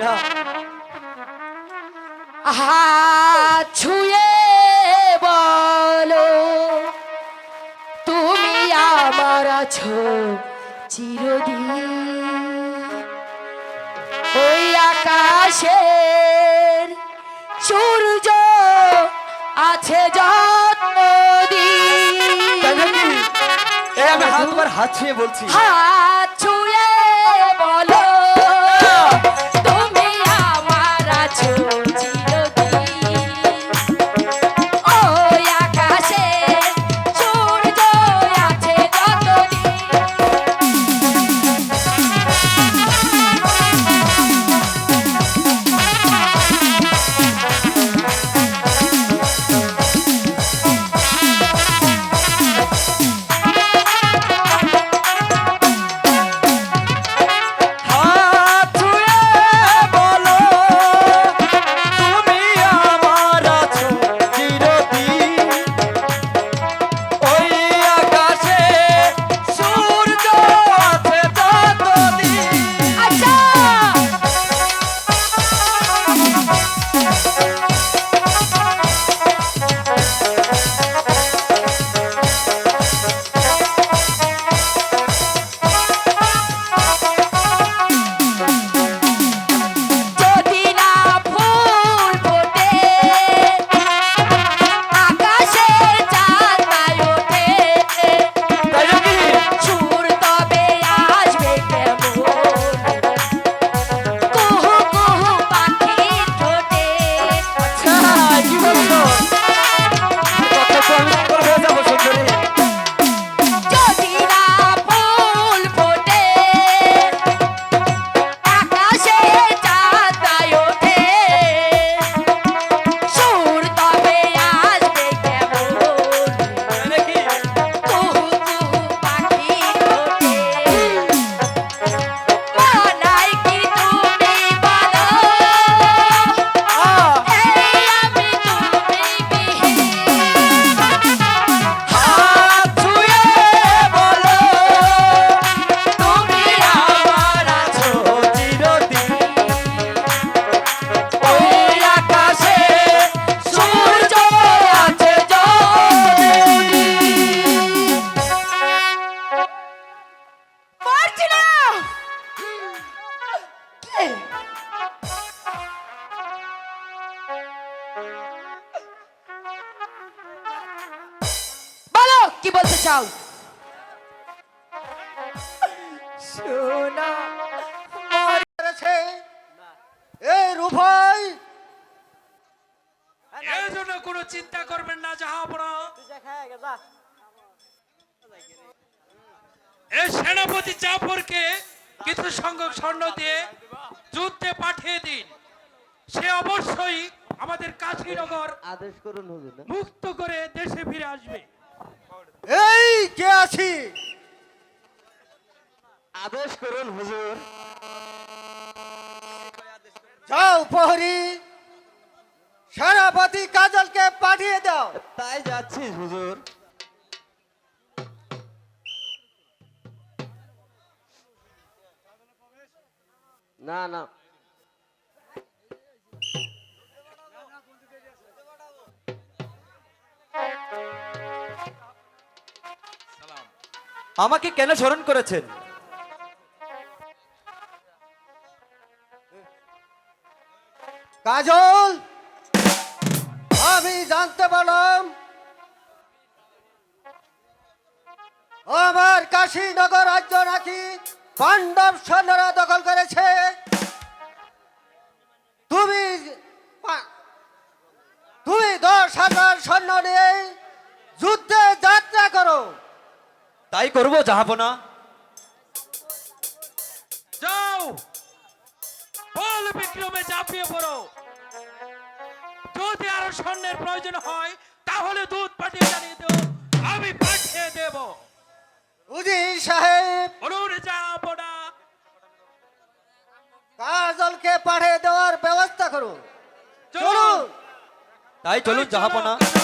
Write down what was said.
না হাত ছুঁয়ে বলো তুমি আমার আছো চিরদিন। ওই আকাশের সূর্য আছে যত্নদিন আমি হাত ছুঁয়ে বলছি। হাত কি বলতে চাও? সোনা এই রূপাই। এর জন্য কোনো চিন্তা করবেন না এই সেনাপতি জাফরকে কিছু সংখ্যক স্বর্ণ দিয়ে যুদ্ধে পাঠিয়ে দিন। সে অবশ্যই আমাদের কাশীনগর আদেশ করুন হুজুর। মুক্ত করে দেশে ফিরে আসবে। এই কে আছি? আদেশ করুন হুজুর। যাও প্রহরী সেনাপতি কাজলকে পাঠিয়ে দাও। তাই যাচ্ছি হুজুর। না না। আমাকে কেন স্মরণ করেছেন? কাজল, আমি জানতে পারলাম আমার কাশীনগর রাজ্য নাকি পাণ্ডব সৈন্যরা দখল করেছে। তুমি তুমি দশ হাজার সৈন্য নিয়ে যুদ্ধে যাত্রা করো তাই করব জাহাপনা যাও। বল বিক্রমে ঝাঁপিয়ে পড়ো। যদি আরও স্বর্ণের প্রয়োজন হয় তাহলে দুধ পাঠিয়ে জানিয়ে দেব আমি পাঠিয়ে দেব। উজির সাহেব। বলুন যাব না কাজলকে পাঠিয়ে দেওয়ার ব্যবস্থা করুন। চলুন। তাই চলুন জাহাপনা চলো,